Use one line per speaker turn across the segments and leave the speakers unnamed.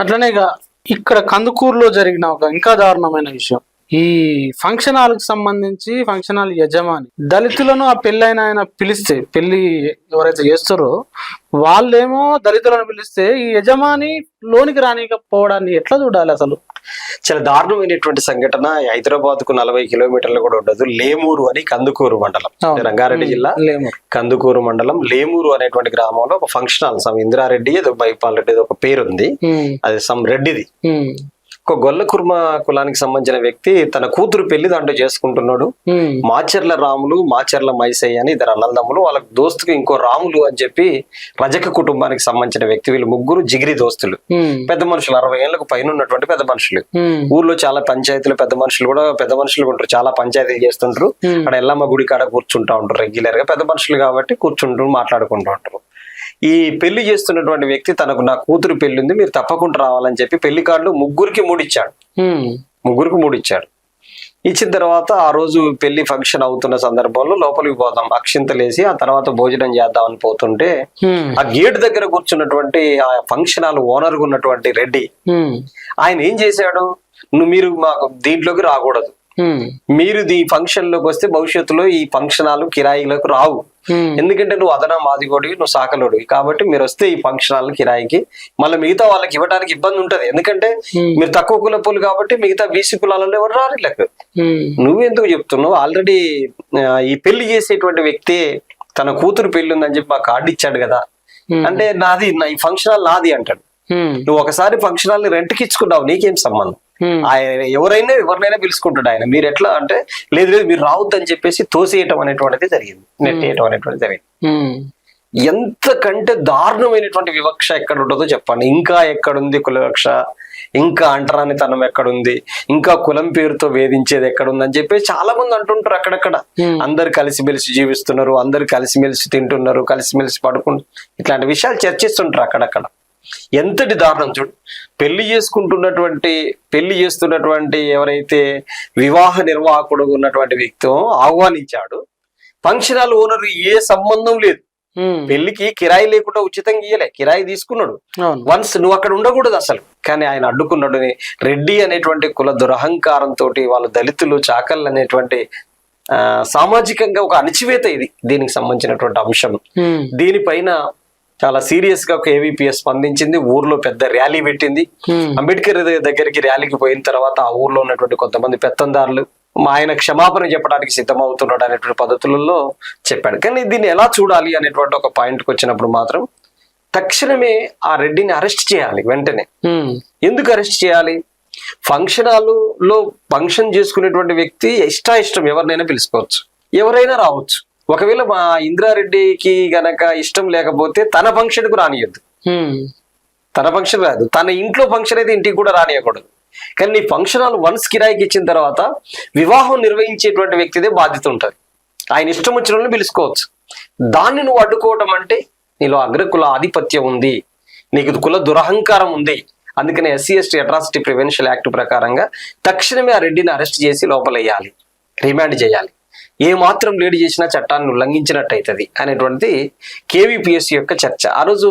అట్లనే ఇక ఇక్కడ కందుకూరులో జరిగిన ఒక ఇంకా దారుణమైన విషయం. ఈ ఫంక్షన్ హాల్కి సంబంధించి ఫంక్షన్ హాల్ యజమాని దళితులను ఆ పెళ్ళైన ఆయన పిలిస్తే పెళ్ళి ఎవరైతే చేస్తారో వాళ్ళేమో దళితులను పిలిస్తే ఈ యజమాని లోనికి రానికపోవడాన్ని ఎట్లా చూడాలి అసలు?
చాలా దారుణమైనటువంటి సంఘటన. హైదరాబాద్కు నలభై కిలోమీటర్లు కూడా ఉండదు. లేమూరు అని కందుకూరు మండలం. రంగారెడ్డి జిల్లా. కందుకూరు మండలం. లేమూరు అనేటువంటి గ్రామంలో ఒక ఫంక్షన్ హాల్. సమ్ ఇందిరారెడ్డి ఏదో బైపాల్ రెడ్డి ఏదో ఒక పేరు ఉంది
ఉమ్,
అది సమ్ రెడ్డిది. ఒక గొల్ల కుర్మ కులానికి సంబంధించిన వ్యక్తి తన కూతురు పెళ్ళి దాంట్లో చేసుకుంటున్నాడు. మాచర్ల రాములు మాచర్ల మైసయ్య అని ఇద్దరు అన్నదమ్ములు వాళ్ళ దోస్తుకు ఇంకో రాములు అని చెప్పి రజక కుటుంబానికి సంబంధించిన వ్యక్తి వీళ్ళు ముగ్గురు జిగిరి దోస్తులు. పెద్ద మనుషులు అరవై ఏళ్ళకు పైన ఉన్నటువంటి పెద్ద మనుషులు. ఊర్లో చాలా పంచాయతీలు పెద్ద మనుషులు కూడా పెద్ద మనుషులు ఉంటారు. చాలా పంచాయతీలు చేస్తుంటారు. అక్కడ ఎల్లమ్మ గుడి కాడ కూర్చుంటా ఉంటారు రెగ్యులర్గా. పెద్ద మనుషులు కాబట్టి కూర్చుంటారు మాట్లాడుకుంటూ ఉంటారు. ఈ పెళ్ళి చేస్తున్నటువంటి వ్యక్తి తనకు నా కూతురు పెళ్ళి ఉంది మీరు తప్పకుండా రావాలని చెప్పి పెళ్ళి కార్డులు ముగ్గురికి మూడిచ్చాడు. ముగ్గురికి మూడిచ్చాడు. ఇచ్చిన తర్వాత ఆ రోజు పెళ్ళి ఫంక్షన్ అవుతున్న సందర్భంలో లోపలికి పోదాం. అక్షింతలేసి ఆ తర్వాత భోజనం చేద్దామని పోతుంటే ఆ గేట్ దగ్గర కూర్చున్నటువంటి ఆ ఫంక్షన్ హాల్ ఓనర్ ఉన్నటువంటి రెడ్డి ఆయన ఏం చేశాడు? నువ్వు మీరు మాకు దీంట్లోకి రాకూడదు. మీరు ఈ ఫంక్షన్లోకి వస్తే భవిష్యత్తులో ఈ ఫంక్షన్ హాల్ కిరాయిలకు రావు.
ఉమ్,
ఎందుకంటే నువ్వు అదనా మాదిగోడివి నువ్వు సాకలోడివి కాబట్టి మీరు వస్తే ఈ ఫంక్షన్ హాల్ కిరాయికి మళ్ళీ మిగతా వాళ్ళకి ఇవ్వడానికి ఇబ్బంది ఉంటది. ఎందుకంటే
Hmm.
మీరు తక్కువ కులపులు కాబట్టి మిగతా బీసీ కులాలలో ఎవరు రారు లెక్క
ఉమ్,
నువ్వెందుకు చెప్తున్నావు? ఆల్రెడీ ఈ పెళ్ళి చేసేటువంటి వ్యక్తి తన కూతురు పెళ్ళి ఉందని చెప్పి మా కార్డు ఇచ్చాడు కదా.
Hmm.
అంటే నాది నా ఈ ఫంక్షన్ హాల్ నాది అంటాడు. నువ్వు ఒకసారి ఫంక్షన్ హాల్ రెంట్కి ఇచ్చుకున్నావు నీకేం సంబంధం? ఆయన ఎవరైనా ఎవరినైనా పిలుచుకుంటాడు ఆయన. మీరు ఎట్లా అంటే లేదు లేదు మీరు రావద్దని చెప్పేసి తోసేయటం అనేటువంటిది జరిగింది. నెట్టేయటం అనేటువంటిది జరిగింది. ఎంతకంటే దారుణమైనటువంటి వివక్ష ఎక్కడ ఉంటుందో చెప్పండి. ఇంకా ఎక్కడుంది కుల వివక్ష ఇంకా అంటరానితనం ఎక్కడుంది? ఇంకా కులం పేరుతో వేధించేది ఎక్కడుంది అని చెప్పి చాలా మంది అంటుంటారు అక్కడక్కడ. అందరు కలిసిమెలిసి జీవిస్తున్నారు అందరు కలిసిమెలిసి తింటున్నారు కలిసిమెలిసి పడుకుంటు ఇట్లాంటి విషయాలు చర్చిస్తుంటారు అక్కడక్కడ. ఎంతటి దారుణం చూడు. పెళ్ళి చేసుకుంటున్నటువంటి పెళ్ళి చేస్తున్నటువంటి ఎవరైతే వివాహ నిర్వాహకుడు ఉన్నటువంటి వ్యక్తి ఆహ్వానించాడు. ఫంక్షన్ హాల్ ఓనర్ ఏ సంబంధం లేదు. పెళ్ళికి కిరాయి లేకుండా ఉచితంగా ఇయ్యలే కిరాయి తీసుకున్నాడు. వన్స్ నువ్వు అక్కడ ఉండకూడదు అసలు. కానీ ఆయన అడ్డుకున్నాడు. రెడ్డి అనేటువంటి కుల దురహంకారంతో వాళ్ళు దళితులు చాకళ్ళు అనేటువంటి సామాజికంగా ఒక అణచివేత ఇది. దీనికి సంబంధించినటువంటి అంశం. దీనిపైన చాలా సీరియస్గా ఒక ఏవిపిఎస్ స్పందించింది. ఊర్లో పెద్ద ర్యాలీ పెట్టింది. అంబేద్కర్ దగ్గరికి ర్యాలీకి పోయిన తర్వాత ఆ ఊర్లో ఉన్నటువంటి కొంతమంది పెత్తందారులు మా ఆయన క్షమాపణ చెప్పడానికి సిద్ధమవుతున్నాడు అనేటువంటి పద్ధతులలో చెప్పాడు. కానీ దీన్ని ఎలా చూడాలి అనేటువంటి ఒక పాయింట్కి వచ్చినప్పుడు మాత్రం తక్షణమే ఆ రెడ్డిని అరెస్ట్ చేయాలి వెంటనే. ఎందుకు అరెస్ట్ చేయాలి? ఫంక్షన్ హాల్లో ఫంక్షన్ చేసుకునేటువంటి వ్యక్తి ఇష్టాయిష్టం ఎవరినైనా పిలుచుకోవచ్చు. ఎవరైనా రావచ్చు. ఒకవేళ మా ఇంద్రారెడ్డికి గనక ఇష్టం లేకపోతే తన ఫంక్షన్కు రానియద్దు తన ఫంక్షన్ రాదు. తన ఇంట్లో ఫంక్షన్ అయితే ఇంటికి కూడా రానియకూడదు. కానీ నీ ఫంక్షన్ హాల్ వన్స్ కిరాయికి ఇచ్చిన తర్వాత వివాహం నిర్వహించేటువంటి వ్యక్తిదే బాధ్యత ఉంటుంది. ఆయన ఇష్టం వచ్చిన వాళ్ళని పిలుచుకోవచ్చు. దాన్ని నువ్వు అడ్డుకోవటం అంటే నీలో అగ్రకుల ఆధిపత్యం ఉంది. నీకు కుల దురహంకారం ఉంది. అందుకని SC ST atrocity prevention act ప్రకారంగా తక్షణమే ఆ రెడ్డిని అరెస్ట్ చేసి లోపలేయాలి. రిమాండ్ చేయాలి. ఏ మాత్రం లేట్ చేసినా చట్టాన్ని ఉల్లంఘించినట్టు అవుతుంది అనేటువంటిది కేవీపీఎస్ యొక్క చర్చ. ఆ రోజు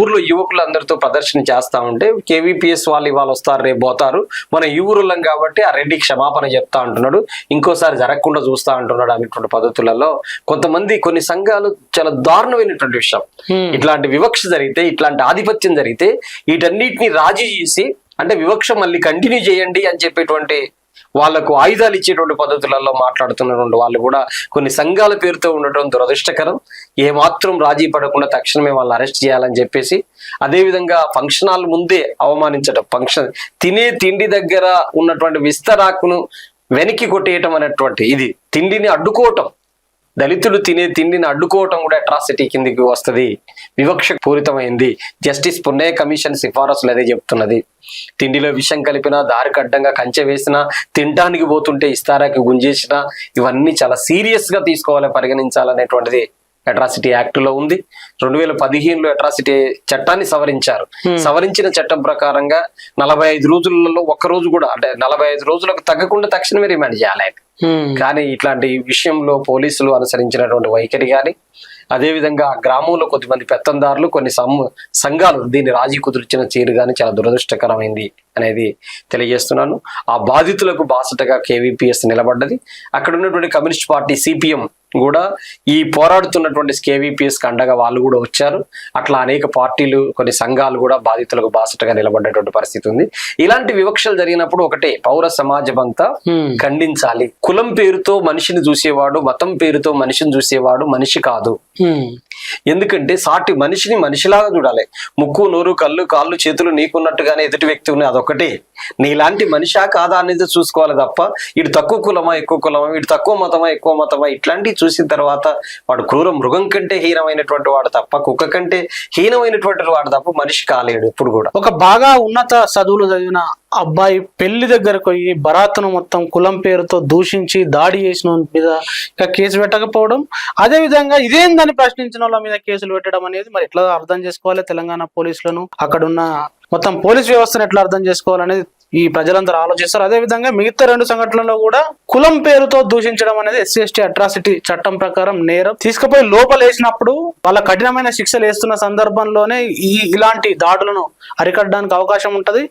ఊర్లో యువకులు అందరితో ప్రదర్శన చేస్తా ఉంటే కేవీపీఎస్ వాళ్ళు ఇవాళ వస్తారు రేపు పోతారు. మన ఈ ఊరులం కాబట్టి ఆ రెడ్డి క్షమాపణ చెప్తా అంటున్నాడు. ఇంకోసారి జరగకుండా చూస్తా అంటున్నాడు అనేటువంటి పద్ధతులలో కొంతమంది కొన్ని సంఘాలు చాలా దారుణమైనటువంటి విషయం. ఇట్లాంటి వివక్ష జరిగితే ఇట్లాంటి ఆధిపత్యం జరిగితే వీటన్నిటిని రాజీ చేసి అంటే వివక్ష మళ్ళీ కంటిన్యూ చేయండి అని చెప్పేటువంటి వాళ్ళకు ఆయుధాలు ఇచ్చేటువంటి పద్ధతులలో మాట్లాడుతున్నటువంటి వాళ్ళు కూడా కొన్ని సంఘాల పేరుతో ఉండటం దురదృష్టకరం. ఏ మాత్రం రాజీ పడకుండా తక్షణమే వాళ్ళని అరెస్ట్ చేయాలని చెప్పేసి అదేవిధంగా ఫంక్షన్ హాల్ ముందే అవమానించడం ఫంక్షన్ తినే తిండి దగ్గర ఉన్నటువంటి విస్తరాకును వెనక్కి కొట్టేయటం అనేటువంటి ఇది తిండిని అడ్డుకోవటం. దళితులు తినే తిండిని అడ్డుకోవటం కూడా అట్రాసిటీ కిందికి వస్తది. వివక్ష పూరితమైంది. జస్టిస్ పున్నయ్య కమిషన్ సిఫారసులు అదే చెప్తున్నది. తిండిలో విషం కలిపినా దారికి అడ్డంగా కంచె వేసినా తినడానికి పోతుంటే ఇస్తారాకి గుంజేసినా ఇవన్నీ చాలా సీరియస్గా తీసుకోవాలి పరిగణించాలనేటువంటిది అట్రాసిటీ యాక్ట్లో ఉంది. రెండు వేల పదిహేనులో అట్రాసిటీ చట్టాన్ని సవరించారు. సవరించిన చట్టం ప్రకారంగా నలభై ఐదు రోజులలో ఒక్క రోజు కూడా అంటే నలభై ఐదు రోజులకు తగ్గకుండా తక్షణమే రిమాండ్ చేయాలి.
ఉమ్,
కానీ ఇట్లాంటి విషయంలో పోలీసులు అనుసరించినటువంటి వైఖరి కానీ అదేవిధంగా ఆ గ్రామంలో కొద్దిమంది పెత్తందారులు కొన్ని సంఘాలు దీన్ని రాజీ కుదుర్చిన చేరుగానే చాలా దురదృష్టకరమైంది అనేది తెలియజేస్తున్నాను. ఆ బాధితులకు బాసటగా కేవీపీఎస్ నిలబడ్డది. అక్కడ ఉన్నటువంటి కమ్యూనిస్ట్ పార్టీ సిపిఎం కూడా ఈ పోరాడుతున్నటువంటి కేవీపీఎస్ అండగా వాళ్ళు కూడా వచ్చారు. అట్లా అనేక పార్టీలు కొన్ని సంఘాలు కూడా బాధితులకు బాసటగా నిలబడ్డటువంటి పరిస్థితి ఉంది. ఇలాంటి వివక్షలు జరిగినప్పుడు ఒకటే పౌర సమాజం అంతా. ఖండించాలి. కులం పేరుతో మనిషిని చూసేవాడు మతం పేరుతో మనిషిని చూసేవాడు మనిషి కాదు. ఎందుకంటే సాటి మనిషిని మనిషిలాగా చూడాలి. ముక్కు నోరు కళ్ళు కాళ్ళు చేతులు నీకున్నట్టుగానే ఎదుటి వ్యక్తి ఉన్నది అదొకటే. నీలాంటి మనిషా కాదా అనేది చూసుకోవాలి తప్ప ఇటు తక్కువ కులమా ఎక్కువ కులమా ఇటు తక్కువ మతమా ఎక్కువ మతమా ఇట్లాంటివి చూసిన తర్వాత వాడు క్రూర మృగం కంటే హీనమైనటువంటి వాడు తప్ప కుక్క కంటే హీనమైనటువంటి వాడు తప్ప మనిషి కాలేడు ఇప్పుడు కూడా.
ఒక బాగా ఉన్నత చదువులు చదివిన అబ్బాయి పెళ్ళి దగ్గరకు పోయి బరాత్ను మొత్తం కులం పేరుతో దూషించి దాడి చేసిన మీద ఇంకా కేసు పెట్టకపోవడం అదే విధంగా ఇదేందని ప్రశ్నించిన వాళ్ళ మీద కేసులు పెట్టడం అనేది మరి ఎట్లా అర్థం చేసుకోవాలి తెలంగాణ పోలీసులను? అక్కడున్న మొత్తం పోలీస్ వ్యవస్థను ఎట్లా అర్థం చేసుకోవాలనేది ఈ ప్రజలందరూ ఆలోచిస్తారు. అదే విధంగా మిగతా రెండు సంఘటనలో కూడా కులం పేరుతో దూషించడం అనేది ఎస్సీ ఎస్టీ అట్రాసిటీ చట్టం ప్రకారం నేరం. తీసుకుపోయి లోపలేసినప్పుడు వాళ్ళ కఠినమైన శిక్షలు వేస్తున్న సందర్భంలోనే ఈ ఇలాంటి దాడులను అరికట్టడానికి అవకాశం ఉంటుంది.